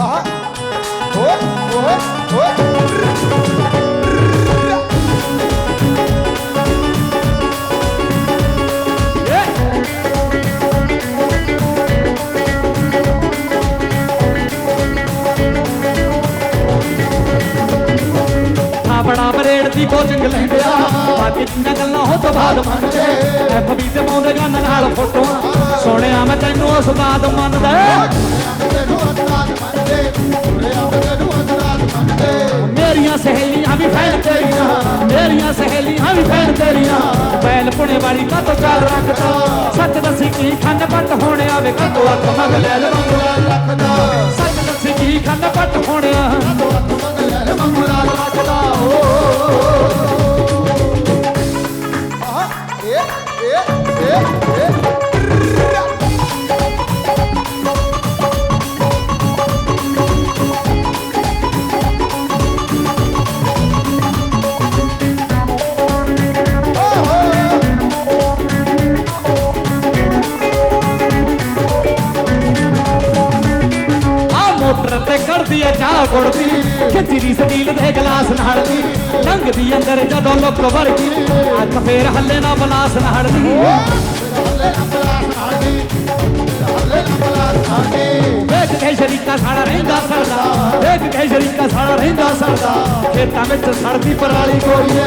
ਆਹ ਓਏ ਓਏ ਓਏ ਬੜਾ ਬਰੇੜ ਦੀ ਕੋਚਿੰਗ ਲੈਂਦਿਆ ਬਾਕੀ ਜਿੰਨਾ ਗੱਲਾਂ ਹੋ ਤੋਂ ਬਾਅਦ ਮੰਨਦੇ। ਐਫਬੀ ਤੇ ਪਾਉਂਦੇ ਗਾਨਾਂ ਨਾਲ ਫੋਟੋਆਂ। ਸੋਹਣਿਆ ਮੈਂ ਤੈਨੂੰ ਉਸਤਾਦ ਮੰਨਦਾ। ਵਾਲੀ ਰੱਖਦਾ ਸੱਚ ਦੱਸੀ ਕੀ ਖੰਡ ਪੱਟ ਹੋਣੇ ਆਵੇ ਕਦੋਂ ਅੱਖ ਮੰਗ ਲੈ ਲੈ ਰੱਖਦਾ ਸੱਚ ਦੱਸੀ ਕੀ ਖੰਡ ਪੱਟ ਹੋਣਿਆ ਕਰਦੀ ਐ ਚਾਹ ਸਟੀਲ ਦੇ ਗਲਾਸ ਨਾਲ ਦੀ, ਲੰਘਦੀ ਅੰਦਰ ਜਦੋਂ ਲੁੱਕ ਵਰਗੀ। ਅੱਖ ਫੇਰ ਹੱਲੇ ਨਾ ਬਲਾਸ ਨਾਲ ਦੀ। ਹੱਲੇ ਨੰਬਲਾ ਸਾਡੀ ਹੱਲੇ ਨੰਬਲਾ ਸਾਡੀ ਵੇਖ ਕੇ ਸ਼ਰੀਕਾ ਸਾੜਾ ਰਹਿੰਦਾ ਸਰਦਾ, ਵੇਖ ਕੇ ਸ਼ਰੀਕਾ ਸਾੜਾ ਰਹਿੰਦਾ ਸਰਦਾ। ਖੇਤਾਂ ਵਿੱਚ ਸੜਦੀ ਪਰਾਲੀ ਗੋਰੀ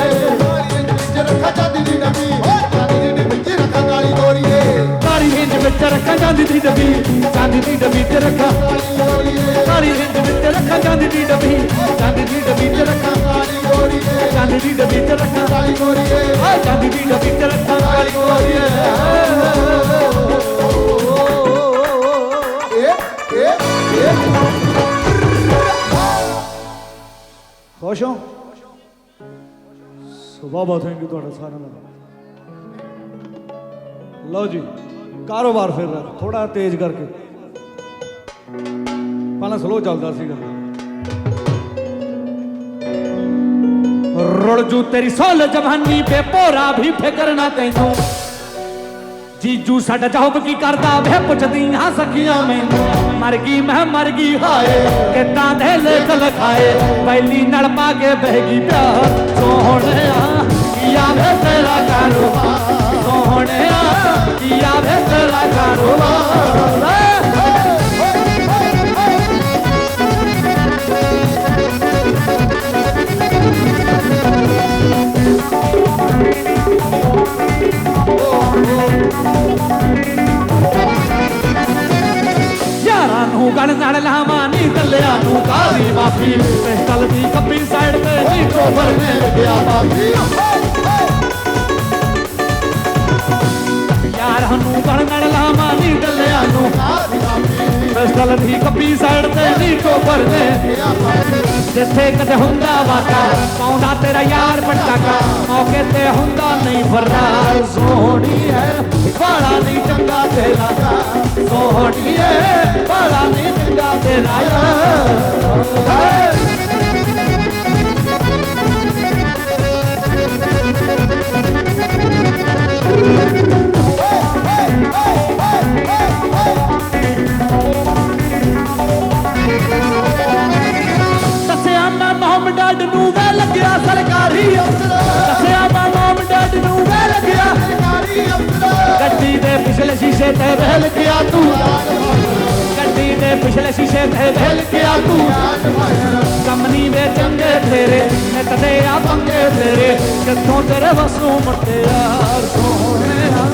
ਰੱਖਾ ਜਾਂਦੀ ਦੀ ਨਬੀ ਜਾਂਦੀ ਦੀ ਵਿੱਚ ਰੱਖਾ ਕਾਲੀ ਗੋਰੀਏ ਕਾਲੀ ਹਿੰਜ ਵਿੱਚ ਰੱਖਾਂ ਜਾਂਦੀ ਦੀ ਡੱਬੀ, ਚਾਂਦੀ ਦੀ ਡੱਬੀ ਤੇ ਰੱਖਾਂ। ਕਾਲੀ ਗੋਰੀਏ ਕਾਲੀ ਹਿੰਜ ਰੱਖਾਂ ਜਾਂਦੀ ਦੀ ਡੱਬੀ ਚਾਂਦੀ ਦੀ ਡੱਬੀ ਤੇ ਰੱਖਾਂ। ਕਾਲੀ ਗੋਰੀਏ ਚਾਂਦੀ ਦੀ ਡੱਬੀ ਤੇ ਰੱਖਾਂ। ਕਾਲੀ ਗੋਰੀਏ ਆ ਚਾਂਦੀ ਦੀ ਡੱਬੀ ਤੇ ਰੱਖਾਂ। ਕਾਲੀ ਗੋਰੀ ਏ। ਏ ਏ ਖੁਸ਼ ਹੋ? ਸੁਭਾ ਬਹੁਤ ਥੈਂਕ ਯੂ ਤੁਹਾਡਾ ਸਾਰਿਆਂ ਦਾ। ਲਓ ਜੀ ਕਾਰੋਬਾਰ ਫਿਰ ਥੋੜਾ ਤੇਜ਼ ਕਰਕੇ। ਪਹਿਲਾਂ ਸਲੋ ਚੱਲਦਾ ਸੀਗਾ। ਜੂ ਤੇਰੀ ਸੋਲ ਜਵਾਨੀ ਪੇ ਪੋਰਾ ਵੀ ਫਿਕਰ ਨਾ ਤੈਨੂੰ ਜੀਜੂ ਸਾਡਾ ਜੌਬ ਕੀ ਕਰਦਾ ਵੇ ਪੁੱਛਦੀਆਂ ਸਖੀਆਂ ਮੈਨੂੰ ਮਰ ਗਈ ਮੈਂ ਮਰ ਗਈ ਹਾਏ ਕਿੱਦਾਂ ਦੇ ਲੇਖ ਲਖਾਏ ਪਹਿਲੀ ਨਲ ਪਾ ਕੇ ਬਹਿ ਗਈ ਪਿਆਰ ਸੋਹਣਿਆ ਕੀਆ ਵੇ ਤੇਰਾ ਗਣ ਨਾਲ ਲਾਵਾਂ ਨਹੀਂ ਦੱਲਿਆ ਨੂੰ। ਕਾਦੀ ਮਾਫੀ ਪਿਸਤਲ ਦੀ ਖੱਬੀ ਸਾਈਡ ਤੇ ਨਹੀਂ ਕੋਬਰ ਨੇ ਲੱਗਿਆ ਮਾਫੀ। ਯਾਰਾਂ ਨੂੰ ਗਣ ਨਾਲ ਲਾਵਾਂ ਨਹੀਂ ਦੱਲਿਆ ਨੂੰ। ਪਿਸਤਲ ਦੀ ਖੱਬੀ ਸਾਈਡ ਤੇ ਨਹੀਂ ਕੋਬਰ ਨੇ ਜਿੱਥੇ ਕਦੇ ਹੁੰਦਾ ਵਾਕਾ ਪਾਉਂਦਾ ਤੇਰਾ ਯਾਰ ਪਟਾਕਾ ਮੌਕੇ ਤੇ ਹੁੰਦਾ ਨਹੀਂ ਫਰਾਰ, ਸੋਹਣੀ ਹੈ ਬਾਲਾ ਨਹੀਂ ਚੰਗਾ ਤੇਰਾ ਯਾਰ ਸੋਹਣੀ ਹੈ ਨਹੀਂ ਚੰਗਾ ਤੇਰਾ ਯਾਰ। ਸ਼ੀਸ਼ੇ ਤੇ ਵਹਿਲ ਗਿਆ ਤੂੰ। ਗੱਡੀ ਦੇ ਪਿਛਲੇ ਸ਼ੀਸ਼ੇ ਤੇ ਵਹਿਲ ਗਿਆ ਤੂੰ। ਕੰਮਨੀ ਦੇ ਚੰਗੇ ਤੇਰੇ ਨਿੱਤ ਦੇ ਆ ਪੰਗੇ ਤੇਰੇ। ਕਿੱਥੋਂ ਤੇਰੇ ਵਸੋਂ ਮੁਟਿਆਰ ਸੋਹਣਿਆ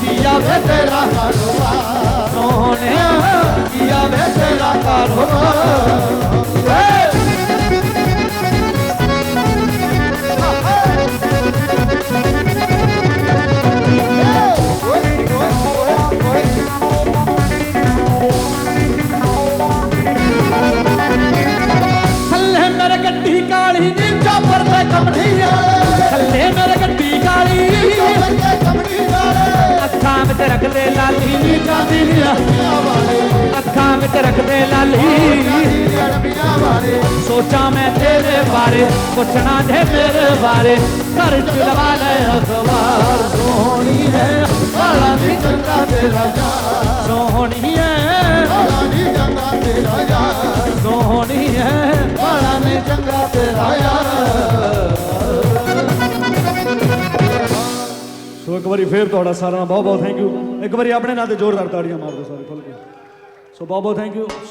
ਕੀਆ ਵੇ ਤੇਰਾ ਕਾਰੋਬਾਰ? ਸੋਹਣਿਆ ਕੀਆ ਵੇ ਤੇਰਾ ਕਾਰੋਬਾਰ? ਵਿੱਚ ਰੱਖਦੇ ਲਾਲੀ। ਸੋਚਾਂ ਮੈਂ ਤੇਰੇ ਬਾਰੇ, ਪੁੱਛਣਾ ਜੇ ਤੇਰੇ ਬਾਰੇ। ਘਰ ਚ ਲੈ ਅਖਬਾਰ। ਸੋਹਣੀ ਹੈ, ਵਾਲਾ ਨਹੀਂ ਚੰਗਾ ਤੇਰਾ ਯਾਰ। ਸੋਹਣੀ ਹੈ, ਵਾਲਾ ਨਹੀਂ ਚੰਗਾ ਤੇਰਾ ਯਾਰ। ਸੋਹਣੀ ਹੈ, ਵਾਲਾ ਨਹੀਂ ਚੰਗਾ ਤੇਰਾ ਯਾਰ। ਇੱਕ ਵਾਰੀ ਫੇਰ ਤੁਹਾਡਾ ਸਾਰਿਆਂ ਦਾ ਬਹੁਤ ਬਹੁਤ ਥੈਂਕ ਯੂ ਇੱਕ ਵਾਰੀ ਆਪਣੇ ਨਾਲ ਤੇ ਜ਼ੋਰਦਾਰ ਤਾੜੀਆਂ ਮਾਰ ਦਿਓ ਸਾਰੇ ਫਲਕੇ ਕੇ ਸੋ ਬਹੁਤ ਬਹੁਤ ਥੈਂਕ ਯੂ ਸੋ